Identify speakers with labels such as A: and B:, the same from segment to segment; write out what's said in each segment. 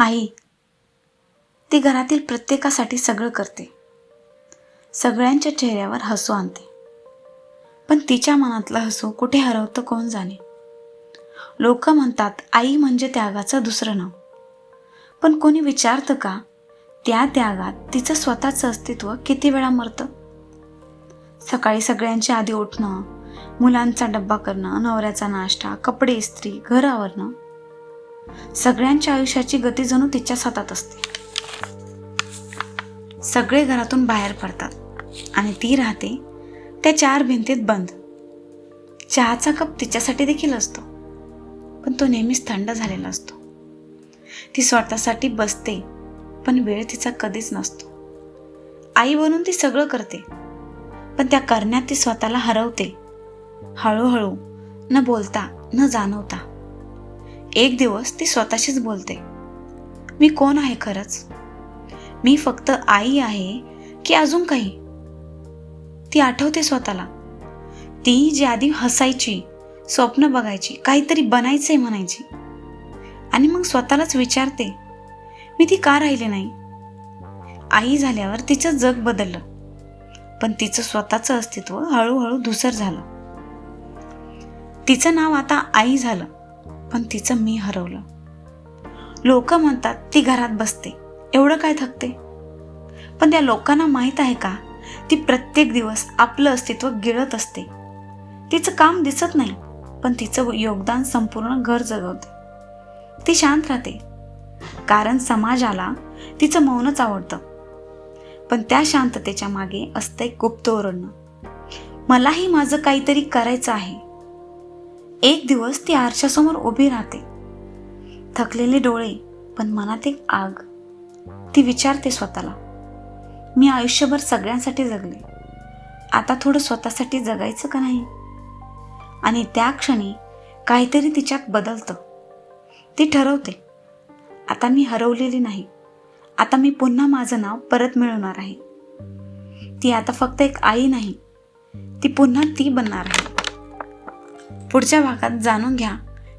A: आई ती घरातील प्रत्येकासाठी सगळं करते. सगळ्यांच्या चेहऱ्यावर हसू आणते. पण तिच्या मनातलं हसू कुठे हरवतं कोण जाणे? लोक म्हणतात आई म्हणजे त्यागाचं दुसरं नाव. पण कोणी विचारतं का त्या त्यागात तिचं स्वतःचं अस्तित्व किती वेळा मरतं? सकाळी सगळ्यांच्या आधी उठणं मुलांचा डब्बा करणं नवऱ्याचा नाश्ता कपडे इस्त्री घर आवरणं सगळ्यांच्या आयुष्याची गती जणू तिच्याच हातात असते. सगळे घरातून बाहेर पडतात आणि ती राहते त्या चार भिंतीत बंद. चहाचा कप तिच्यासाठी देखील असतो पण तो नेहमीच थंड झालेला असतो. ती स्वतःसाठी बसते पण वेळ तिचा कधीच नसतो. आई बनून ती सगळं करते पण त्या करण्यात ती स्वतःला हरवते. हळूहळू न बोलता न जाणवता. एक दिवस ती स्वतःशीच बोलते मी कोण आहे खरंच? मी फक्त आई आहे की अजून काही? ती आठवते स्वतःला. ती जी आधी हसायची स्वप्न बघायची काहीतरी बनायचंय म्हणायची. आणि मग स्वतःलाच विचारते मी ती का राहिले नाही? आई झाल्यावर तिचं जग बदललं. पण तिचं स्वतःचं अस्तित्व हळूहळू धुसर झालं. तिचं नाव आता आई झालं. पण तिचं मी हरवलं. लोक म्हणतात ती घरात बसते. एवढं काय थकते? पण त्या लोकांना माहीत आहे का? ती प्रत्येक दिवस आपलं अस्तित्व गिळत असते. तिचं काम दिसत नाही पण तिचं योगदान संपूर्ण घर जगवते. ती शांत राहते. कारण समाजाला तिचं मौनच आवडतं. पण त्या शांततेच्या मागे असतंय गुप्त ओरडणं. मलाही माझं काहीतरी करायचं आहे. एक दिवस ती आरशासमोर उभी राहते. थकलेले डोळे पण मनात एक आग. ती विचारते स्वतःला मी आयुष्यभर सगळ्यांसाठी जगले. आता थोडं स्वतःसाठी जगायचं का नाही? आणि त्या क्षणी काहीतरी तिच्यात बदलतं. ती ठरवते आता मी हरवलेली नाही. आता मी पुन्हा माझं नाव परत मिळवणार आहे. ती आता फक्त एक आई नाही. ती पुन्हा ती बनणार आहे. पुढच्या भागात जाणून घ्या.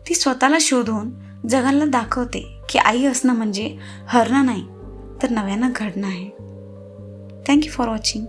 A: ती स्वतःला शोधून जगाला दाखवते की आई असणं म्हणजे हरणं नाही तर नव्यानं घडणं आहे. Thank you for watching